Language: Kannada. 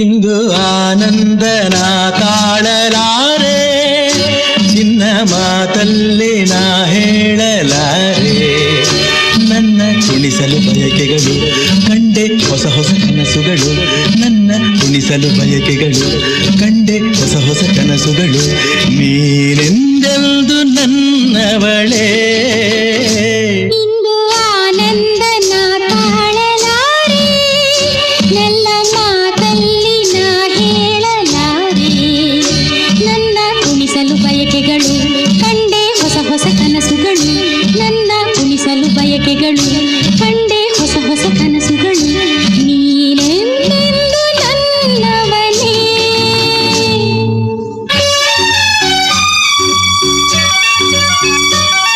ಇಂದು ಆನಂದನ ತಾಳಲಾರೆ ನಿನ್ನ ಮಾತಲ್ಲಿ ನಾ ಹೇಳಲಾರೆ. ನನ್ನ ಕುಣಿಸಲು ಬಯಕೆಗಳು, ಕಂಡೆ ಹೊಸ ಹೊಸ ಕನಸುಗಳು, ನನ್ನ ಕುಣಿಸಲು ಬಯಕೆಗಳು, ಕಂಡೆ ಹೊಸ ಹೊಸ ಕನಸುಗಳು, ನೀನೆಂದೆಂದು ನನ್ನವಳೇ. galop.